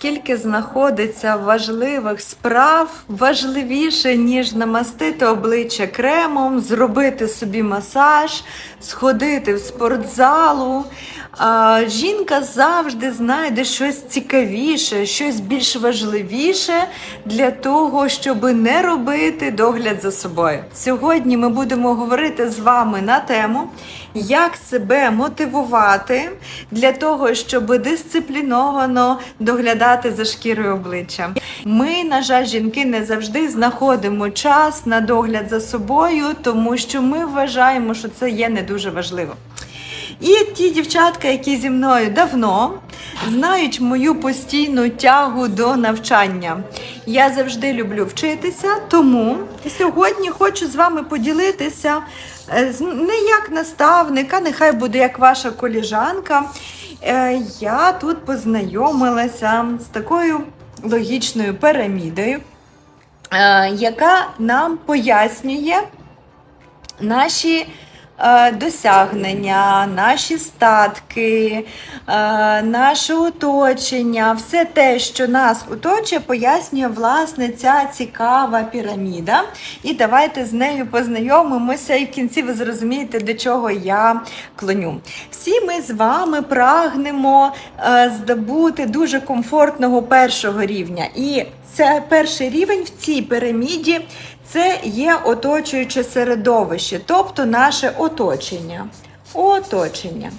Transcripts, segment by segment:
скільки знаходиться важливих справ, важливіше, ніж намастити обличчя кремом, зробити собі масаж, сходити в спортзалу. А, жінка завжди знайде щось цікавіше, щось більш важливіше для того, щоб не робити догляд за собою. Сьогодні ми будемо говорити з вами на тему, як себе мотивувати для того, щоб дисципліновано доглядати за шкірою обличчя. Ми, на жаль, жінки не завжди знаходимо час на догляд за собою, тому що ми вважаємо, що це є не дуже важливо. І ті дівчатка, які зі мною давно знають мою постійну тягу до навчання. Я завжди люблю вчитися, тому сьогодні хочу з вами поділитися е, не як наставник, а нехай буде як ваша коліжанка. Е, Я тут познайомилася з такою логічною пірамідою, е, яка нам пояснює наші досягнення, наші статки, е, наше оточення, все те, що нас оточує, пояснює власне ця цікава піраміда. І давайте з нею познайомимося, і в кінці ви зрозумієте, до чого я клоню. Всі ми з вами прагнемо е, здобути дуже комфортного першого рівня. І це перший рівень в цій піраміді це є оточуюче середовище, тобто наше оточення. Оточення.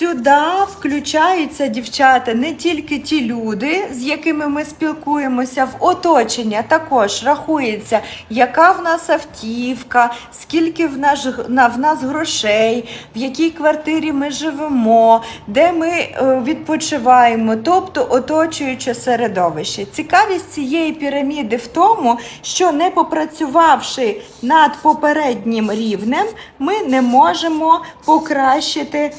Сюди включаються дівчата не тільки ті люди, з якими ми спілкуємося, в оточення також рахується, яка в нас автівка, скільки в нас, на- в нас грошей, в якій квартирі ми живемо, де ми е, відпочиваємо, тобто оточуюче середовище. Цікавість цієї піраміди в тому, що не попрацювавши над попереднім рівнем, ми не можемо покращити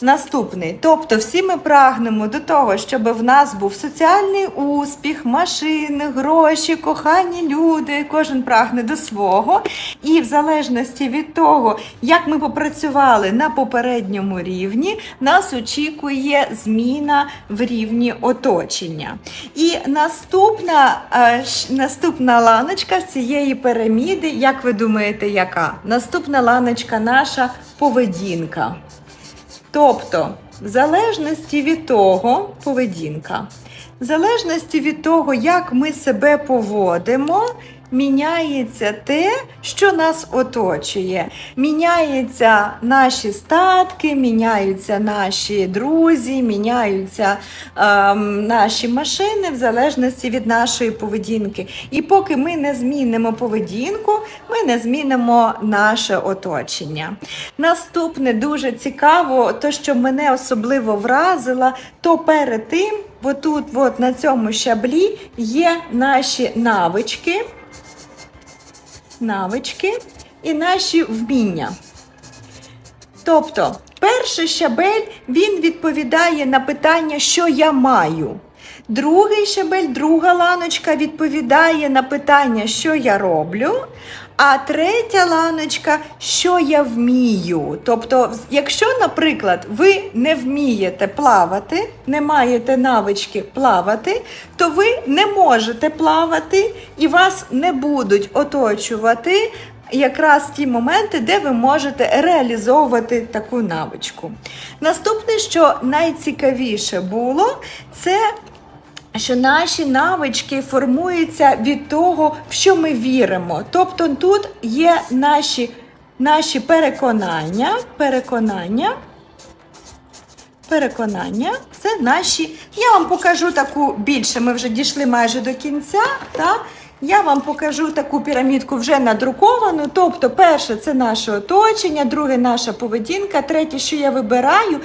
Наступний, тобто всі ми прагнемо до того, щоб в нас був соціальний успіх, машини, гроші, кохані люди. Кожен прагне до свого. І в залежності від того, як ми попрацювали на попередньому рівні, нас очікує зміна в рівні оточення. І наступна, е, наступна ланочка цієї піраміди, як ви думаєте, яка? Наступна ланочка наша поведінка. Тобто, в залежності від того, поведінка, в залежності від того, як ми себе поводимо, міняється те, що нас оточує. Міняються наші статки, міняються наші друзі, міняються ем, наші машини в залежності від нашої поведінки. І поки ми не змінимо поведінку, ми не змінимо наше оточення. Наступне дуже цікаво, то що мене особливо вразило, то перед тим, отут, от на цьому щаблі, є наші навички, навички і наші вміння. Тобто, перший щабель він відповідає на питання, що я маю. Другий щабель, друга ланочка відповідає на питання, що я роблю. А третя ланочка, що я вмію. Тобто, якщо, наприклад, ви не вмієте плавати, не маєте навички плавати, то ви не можете плавати і вас не будуть оточувати якраз ті моменти, де ви можете реалізовувати таку навичку. Наступне, що найцікавіше було, це що наші навички формуються від того, в що ми віримо. Тобто тут є наші, наші переконання, переконання. Переконання це наші. Я вам покажу таку більше. Ми вже дійшли майже до кінця. Так? Я вам покажу таку пірамідку вже надруковану. Тобто, перше це наше оточення, друге наша поведінка, третє, що я вибираю,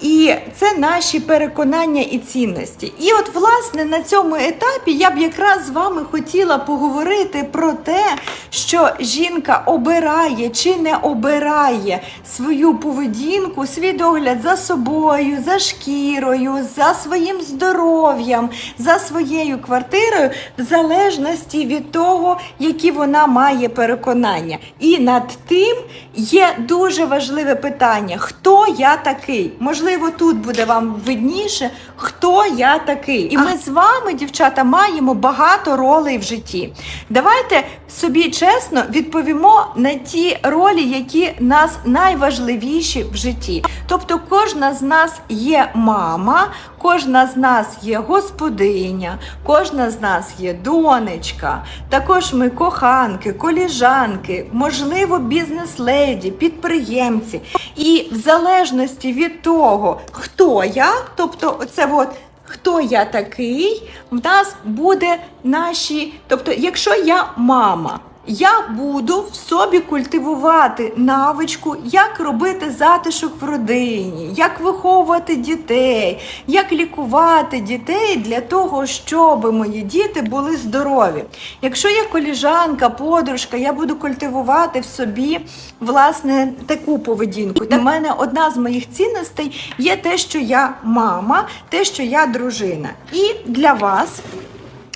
і це наші переконання і цінності. І от, власне, на цьому етапі я б якраз з вами хотіла поговорити про те, що жінка обирає чи не обирає свою поведінку, свій догляд за собою, за шкірою, за своїм здоров'ям, за своєю квартирою, в залежності від того, які вона має переконання. І над тим є дуже важливе питання: хто я такий? Можливо, тут буде вам видніше, хто хто я такий. І ми з вами, дівчата, маємо багато ролей в житті. Давайте собі чесно відповімо на ті ролі, які нас найважливіші в житті. Тобто, кожна з нас є мама, кожна з нас є господиня, кожна з нас є донечка. Також ми коханки, коліжанки, можливо, бізнес-леді, підприємці. І в залежності від того, хто я, тобто, це от. Хто я такий, в нас буде наші. Тобто, якщо я мама, я буду в собі культивувати навичку, як робити затишок в родині, як виховувати дітей, як лікувати дітей для того, щоб мої діти були здорові. Якщо я коліжанка, подружка, я буду культивувати в собі власне таку поведінку. Для мене одна з моїх цінностей є те, що я мама, те, що я дружина. І для вас,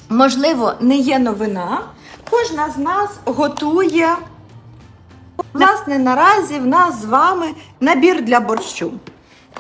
можливо, не є новина. Кожна з нас готує. Власне, наразі в нас з вами набір для борщу.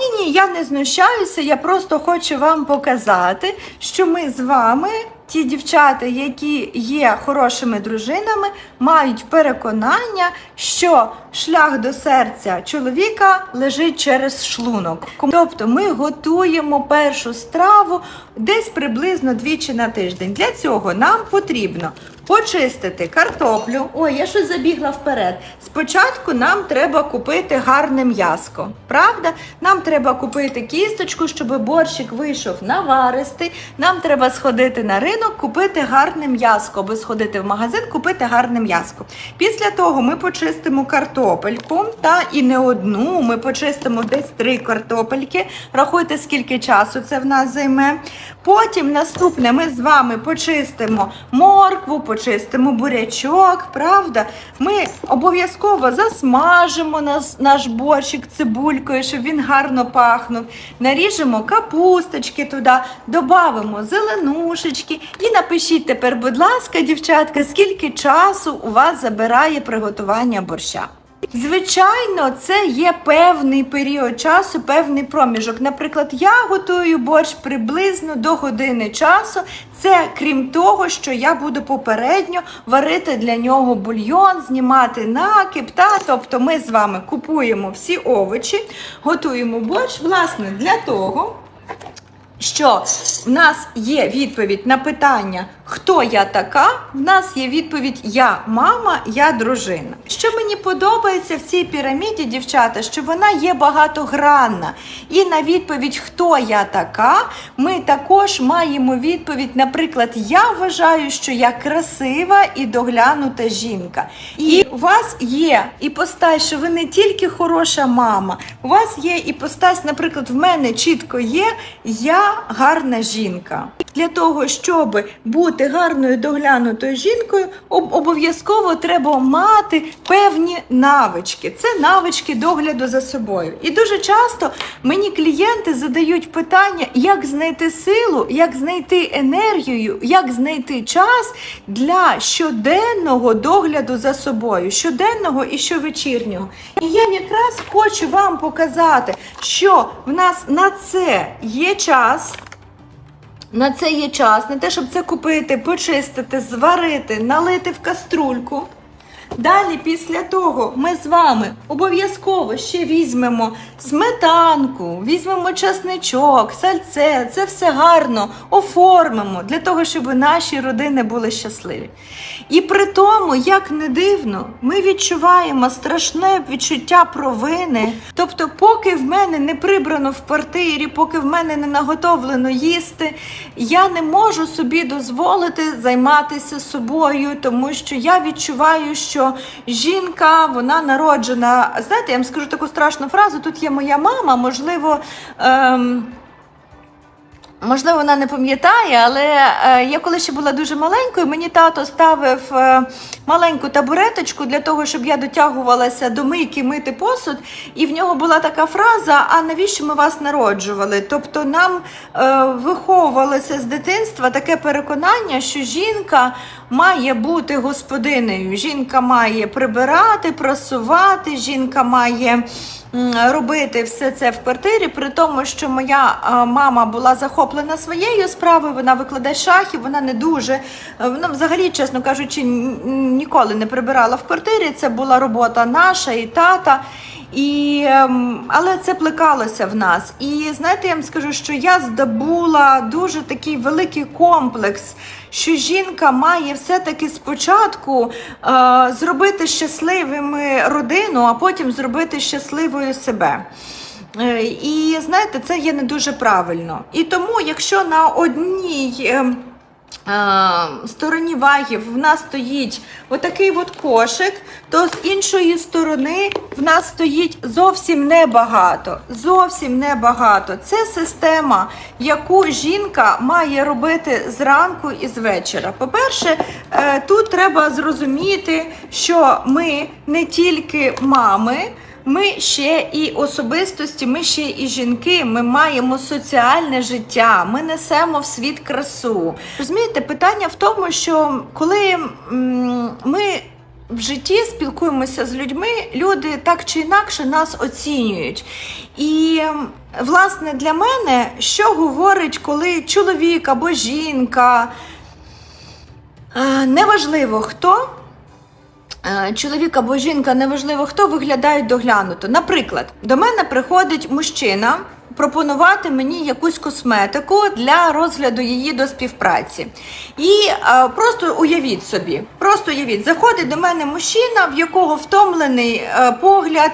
Ні, ні, я не знущаюся, я просто хочу вам показати, що ми з вами, ті дівчата, які є хорошими дружинами, мають переконання, що шлях до серця чоловіка лежить через шлунок. Тобто ми готуємо першу страву десь приблизно двічі на тиждень. Для цього нам потрібно почистити картоплю. Ой, я щось забігла вперед. Спочатку нам треба купити гарне м'яско. Правда? Нам треба купити кісточку, щоб борщик вийшов наваристий. Нам треба сходити на ринок, купити гарне м'яско, або сходити в магазин, купити гарне м'яско. Після того ми почистимо картопельку, та і не одну. Ми почистимо десь три картопельки. Рахуйте, скільки часу це в нас займе. Потім наступне ми з вами почистимо моркву, почистимо бурячок, правда? Ми обов'язково засмажимо нас, наш борщик цибулькою, щоб він гарно пахнув. Наріжемо капусточки туди, додамо зеленушечки. І напишіть тепер, будь ласка, дівчатка, скільки часу у вас забирає приготування борща. Звичайно, це є певний період часу, певний проміжок. Наприклад, я готую борщ приблизно до години часу. Це крім того, що я буду попередньо варити для нього бульйон, знімати накип. Та? Тобто ми з вами купуємо всі овочі, готуємо борщ, власне, для того. Що в нас є відповідь на питання, хто я така? В нас є відповідь Я мама, я дружина. Що мені подобається в цій піраміді, дівчата, що вона є багатогранна. І на відповідь, хто я така, ми також маємо відповідь, наприклад, я вважаю, що я красива і доглянута жінка. І у вас є іпостась, що ви не тільки хороша мама, у вас є іпостась, наприклад, в мене чітко є я гарна жінка. Для того, щоб бути гарною доглянутою жінкою, обов'язково треба мати певні навички. Це навички догляду за собою. І дуже часто мені клієнти задають питання, як знайти силу, як знайти енергію, як знайти час для щоденного догляду за собою, щоденного і щовечірнього. І я якраз хочу вам показати, що в нас на це є час. На це є час, на те, щоб це купити, почистити, зварити, налити в каструльку. Далі, після того, ми з вами обов'язково ще візьмемо сметанку, візьмемо часничок, сальце, це все гарно оформимо для того, щоб наші родини були щасливі. І при тому, як не дивно, ми відчуваємо страшне відчуття провини. Тобто, поки в мене не прибрано в квартирі, поки в мене не наготовлено їсти, я не можу собі дозволити займатися собою, тому що я відчуваю, що жінка вона народжена. Знаєте, я вам скажу таку страшну фразу: тут є моя мама, можливо. Ем... Можливо, вона не пам'ятає, але е, я коли ще була дуже маленькою, мені тато ставив е, маленьку табуреточку для того, щоб я дотягувалася до мийки мити посуд. І в нього була така фраза: А навіщо ми вас народжували? Тобто нам е, виховувалося з дитинства таке переконання, що жінка має бути господинею. Жінка має прибирати, прасувати, жінка має робити все це в квартирі, при тому, що моя мама була захоплена своєю справою, вона викладає шахи, вона не дуже, е, вона взагалі, чесно кажучи, ніколи не прибирала в квартирі. Це була робота наша і тата. І, ем, але це плекалося в нас. І знаєте, я вам скажу, що я здобула дуже такий великий комплекс, що жінка має все-таки спочатку е, зробити щасливими родину, а потім зробити щасливою себе. Е, І знаєте, це є не дуже правильно. І тому, якщо на одній. е, стороні вагів в нас стоїть отакий от кошик, то з іншої сторони в нас стоїть зовсім небагато. Зовсім небагато. Це система, яку жінка має робити зранку і з вечора. По-перше, е, тут треба зрозуміти, що ми не тільки мами. Ми ще і особистості, ми ще і жінки, ми маємо соціальне життя, ми несемо в світ красу. Розумієте, питання в тому, що коли ми в житті спілкуємося з людьми, люди так чи інакше нас оцінюють. І власне для мене, що говорить, коли чоловік або жінка, неважливо хто. Е, Чоловік або жінка, неважливо хто, виглядають доглянуто. Наприклад, до мене приходить мужчина пропонувати мені якусь косметику для розгляду її до співпраці. І е, просто уявіть собі, просто уявіть, заходить до мене мужчина, в якого втомлений е, погляд,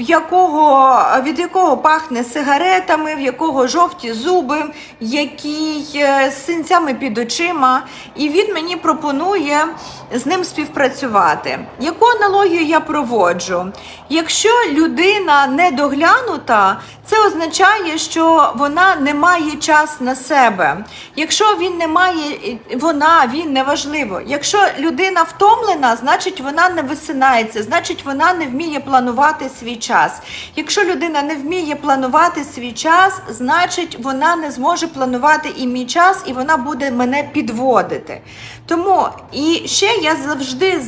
в якого, від якого пахне сигаретами, в якого жовті зуби, який з синцями під очима, і він мені пропонує з ним співпрацювати. Яку аналогію я проводжу? Якщо людина недоглянута, це означає, що вона не має час на себе. Якщо він не має, вона, він неважливо. Якщо людина втомлена, значить вона не висинається, значить вона не вміє планувати свій час. Якщо людина не вміє планувати свій час, значить вона не зможе планувати і мій час, і вона буде мене підводити. Тому і ще я завжди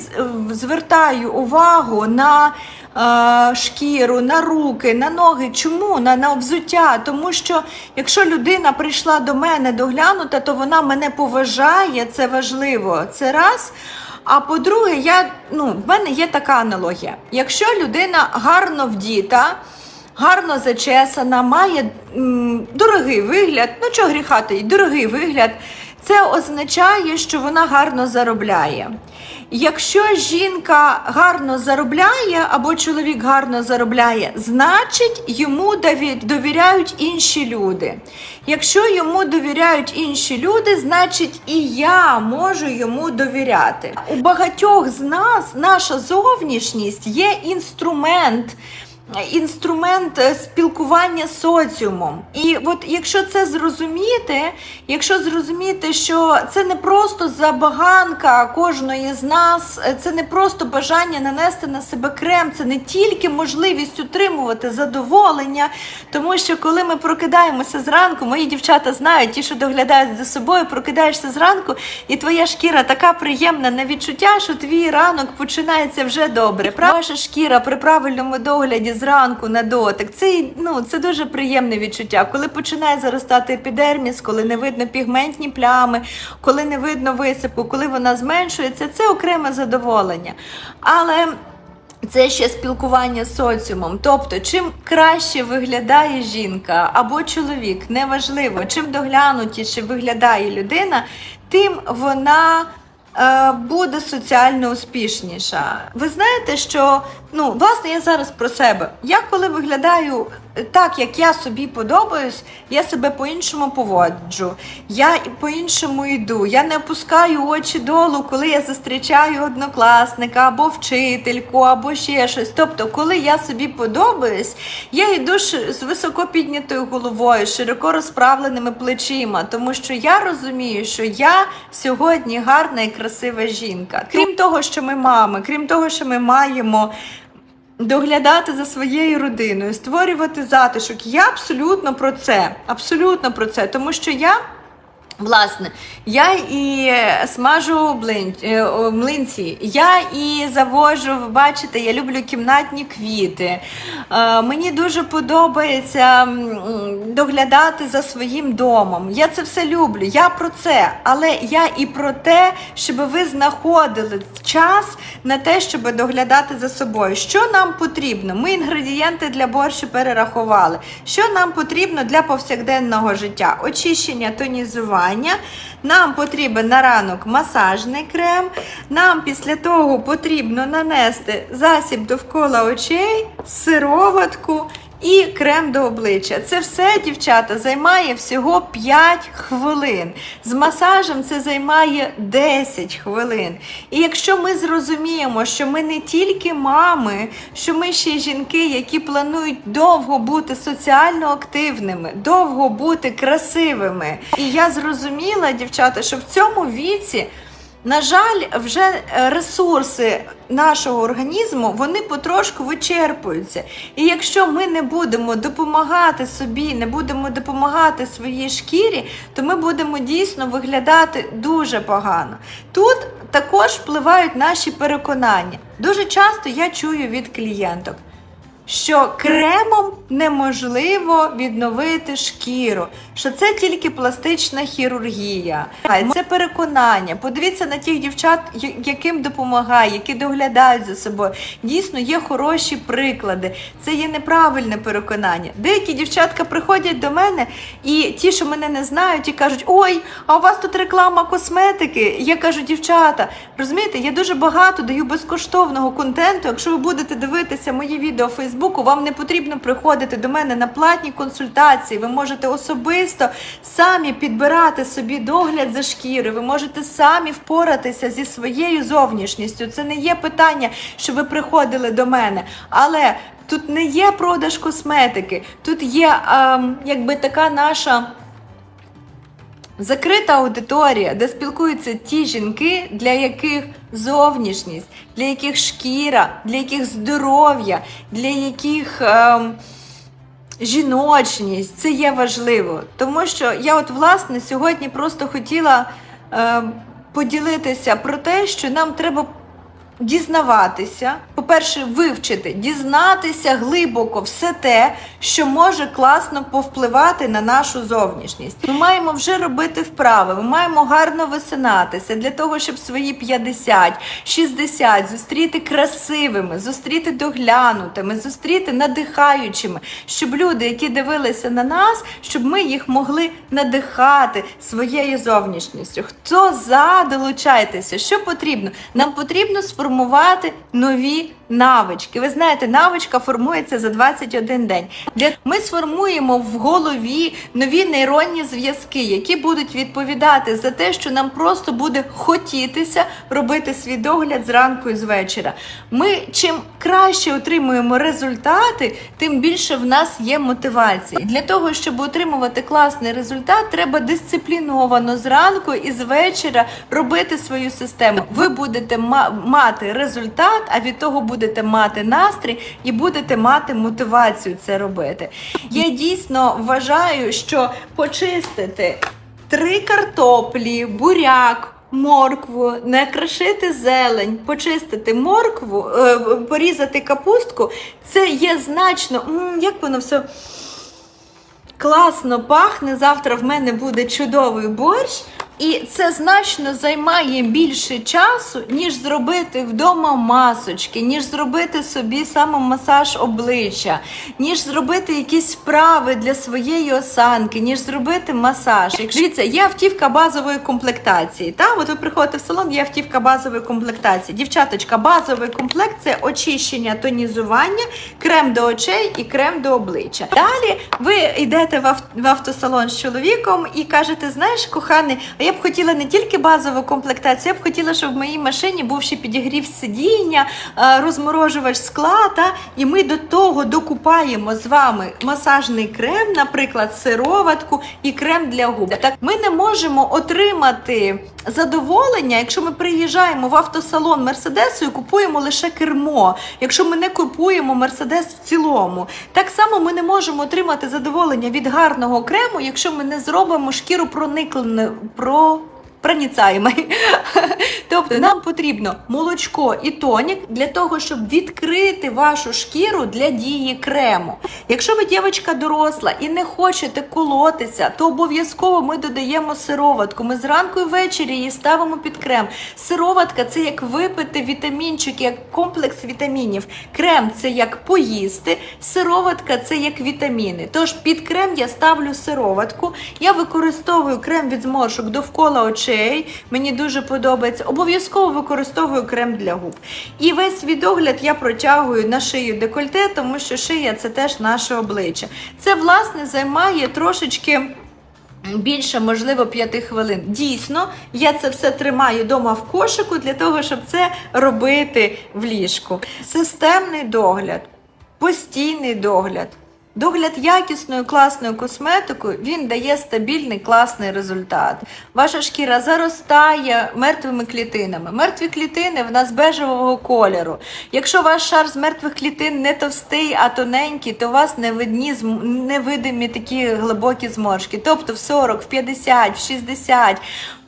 звертаю увагу на е, шкіру, на руки, на ноги. Чому? На, на взуття. Тому що якщо людина прийшла до мене доглянута, то вона мене поважає, це важливо. Це раз. А по-друге, я, ну, в мене є така аналогія. Якщо людина гарно вдіта, гарно зачесана, має м, дорогий вигляд, ну чого гріха таїть, дорогий вигляд, це означає, що вона гарно заробляє. Якщо жінка гарно заробляє або чоловік гарно заробляє, значить йому довіряють інші люди. Якщо йому довіряють інші люди, значить і я можу йому довіряти. У багатьох з нас наша зовнішність є інструмент інструмент е, спілкування з соціумом. І от якщо це зрозуміти, якщо зрозуміти, що це не просто забаганка кожної з нас, е, це не просто бажання нанести на себе крем, це не тільки можливість утримувати задоволення, тому що коли ми прокидаємося зранку, мої дівчата знають, ті, що доглядають за собою, прокидаєшся зранку, і твоя шкіра така приємна на відчуття, що твій ранок починається вже добре. Ваша шкіра при правильному догляді зранку на дотик. Це ну це дуже приємне відчуття. Коли починає заростати епідерміс, коли не видно пігментні плями, коли не видно висипку, коли вона зменшується, це окреме задоволення. Але це ще спілкування з соціумом. Тобто, чим краще виглядає жінка або чоловік, неважливо, чим доглянутіше виглядає людина, тим вона. Е, Буде соціально успішніша. Ви знаєте, що ну власне я зараз про себе. Я коли виглядаю так, як я собі подобаюсь, я себе по-іншому поводжу. Я по-іншому йду. Я не опускаю очі долу, коли я зустрічаю однокласника або вчительку, або ще щось. Тобто, коли я собі подобаюсь, я йду з високо піднятою головою, широко розправленими плечима, тому що я розумію, що я сьогодні гарна і красива жінка. Крім того, що ми мами, крім того, що ми маємо доглядати за своєю родиною, створювати затишок. Я абсолютно про це. Абсолютно про це. Тому що я. Власне, я і смажу блин, е, млинці, я і завожу, ви бачите, я люблю кімнатні квіти. Е, мені дуже подобається доглядати за своїм домом. Я це все люблю. Я про це. Але я і про те, щоб ви знаходили час на те, щоб доглядати за собою. Що нам потрібно? Ми інгредієнти для борщу перерахували. Що нам потрібно для повсякденного життя? Очищення, тонізування. Нам потрібен на ранок масажний крем. Нам після того потрібно нанести засіб довкола очей, сироватку і крем до обличчя. Це все, дівчата, займає всього 5 хвилин. З масажем це займає 10 хвилин. І якщо ми зрозуміємо, що ми не тільки мами, що ми ще й жінки, які планують довго бути соціально активними, довго бути красивими. І я зрозуміла, дівчата, що в цьому віці. На жаль, вже е, ресурси нашого організму вони потрошку вичерпуються. І якщо ми не будемо допомагати собі, не будемо допомагати своїй шкірі, то ми будемо дійсно виглядати дуже погано. Тут також впливають наші переконання. Дуже часто я чую від клієнток. Що кремом неможливо відновити шкіру, що це тільки пластична хірургія. Це переконання. Подивіться на тих дівчат, яким допомагає, які доглядають за собою. Дійсно, є хороші приклади. Це є неправильне переконання. Деякі дівчатка приходять до мене, і ті, що мене не знають, і кажуть: Ой, а у вас тут реклама косметики. Я кажу, дівчата, розумієте, я дуже багато даю безкоштовного контенту. Якщо ви будете дивитися мої відео в Фейсбуку, вам не потрібно приходити до мене на платні консультації. Ви можете особисто самі підбирати собі догляд за шкіри, Ви можете самі впоратися зі своєю зовнішністю. Це не є питання, що ви приходили до мене. Але тут не є продаж косметики, тут є ем, якби така наша. Закрита аудиторія, де спілкуються ті жінки, для яких зовнішність, для яких шкіра, для яких здоров'я, для яких ем, жіночність це є важливо. Тому що я, от власне, сьогодні просто хотіла ем, поділитися про те, що нам треба дізнаватися, по-перше, вивчити, дізнатися глибоко все те, що може класно повпливати на нашу зовнішність. Ми маємо вже робити вправи, ми маємо гарно висинатися для того, щоб свої 50, 60 зустріти красивими, зустріти доглянутими, зустріти надихаючими, щоб люди, які дивилися на нас, щоб ми їх могли надихати своєю зовнішністю. Хто за долучайтеся? Що потрібно? Нам потрібно сформувати нові навички. Ви знаєте, навичка формується за 21 день. Ми сформуємо в голові нові нейронні зв'язки, які будуть відповідати за те, що нам просто буде хотітися робити свій догляд зранку і з вечора. Ми чим краще отримуємо результати, тим більше в нас є мотивації. Для того, щоб отримувати класний результат, треба дисципліновано зранку і з вечора робити свою систему. Ви будете мати результат, а від того будете мати настрій і будете мати мотивацію це робити. Я дійсно вважаю, що почистити три картоплі, буряк. Моркву, накрошити зелень, почистити моркву, е, порізати капустку. Це є значно, як воно все класно пахне. Завтра в мене буде чудовий борщ. І це значно займає більше часу, ніж зробити вдома масочки, ніж зробити собі самомасаж обличчя, ніж зробити якісь справи для своєї осанки, ніж зробити масаж. Якщо Дивіться, є автівка базової комплектації. Та? От ви приходите в салон, є автівка базової комплектації. Дівчаточка, базовий комплект це очищення, тонізування, крем до очей і крем до обличчя. Далі ви йдете в, в автосалон з чоловіком і кажете: знаєш, коханий, а я б хотіла не тільки базову комплектацію, я б хотіла, щоб в моїй машині був ще підігрів сидіння, е, розморожувач скла. Та? І ми до того докупаємо з вами масажний крем, наприклад, сироватку і крем для губ. Так ми не можемо отримати задоволення, якщо ми приїжджаємо в автосалон Мерседесу і купуємо лише кермо, якщо ми не купуємо Мерседес в цілому. Так само ми не можемо отримати задоволення від гарного крему, якщо ми не зробимо шкіру проникленою про. Проніцаємий. Тобто нам потрібно молочко і тонік для того, щоб відкрити вашу шкіру для дії крему. Якщо ви дівчинка доросла і не хочете колотися, то обов'язково ми додаємо сироватку. Ми зранку і ввечері її ставимо під крем. Сироватка це як випити вітамінчик, як комплекс вітамінів. Крем це як поїсти, сироватка це як вітаміни. Тож під крем я ставлю сироватку. Я використовую крем від зморшок довкола очей. Мені дуже подобається. Обов'язково використовую крем для губ. І весь свій догляд я протягую на шию декольте, тому що шия це теж наше обличчя. Це власне займає трошечки. Більше, можливо, п'яти хвилин. Дійсно, я це все тримаю вдома в кошику для того, щоб це робити в ліжку. Системний догляд, постійний догляд. Догляд якісною класною косметикою він дає стабільний класний результат. Ваша шкіра заростає мертвими клітинами. Мертві клітини в нас бежевого кольору. Якщо ваш шар з мертвих клітин не товстий, а тоненький, то у вас не видні невидимі такі глибокі зморшки. Тобто в 40, в 50, в 60.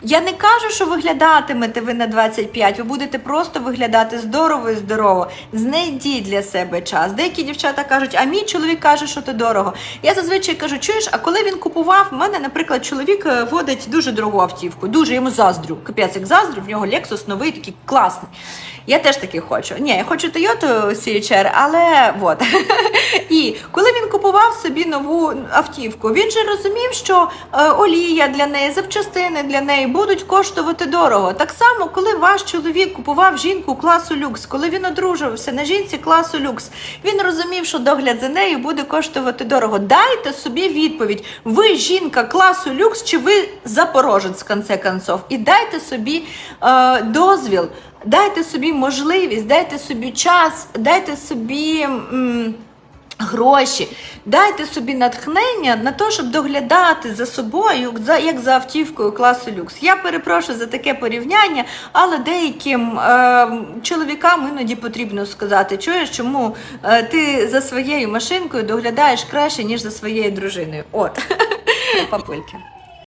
Я не кажу, що виглядатимете ви на 25, ви будете просто виглядати здорово і здорово. Знайдіть для себе час. Деякі дівчата кажуть, а мій чоловік каже, що то дорого. Я зазвичай кажу, чуєш, а коли він купував, в мене, наприклад, чоловік е, водить дуже дорогу автівку. Дуже йому заздрю. Капець, як заздрю, в нього Lexus новий, такий класний. Я теж такий хочу. Ні, я хочу Toyota CHR, але от. І коли він купував собі нову автівку, він же розумів, що е, олія для неї, запчастини для неї будуть коштувати дорого. Так само, коли ваш чоловік купував жінку класу люкс, коли він одружувався на жінці класу люкс, він розумів, що догляд за нею буде коштувати дорого. Дайте собі відповідь: ви жінка класу люкс, чи ви запорожець в конце концов, і дайте собі е, дозвіл. Дайте собі можливість, дайте собі час, дайте собі. М- Гроші, дайте собі натхнення на те, щоб доглядати за собою, як за автівкою класу люкс. Я перепрошую за таке порівняння, але деяким е, чоловікам іноді потрібно сказати, чуєш, чому е, ти за своєю машинкою доглядаєш краще, ніж за своєю дружиною. От, папульки.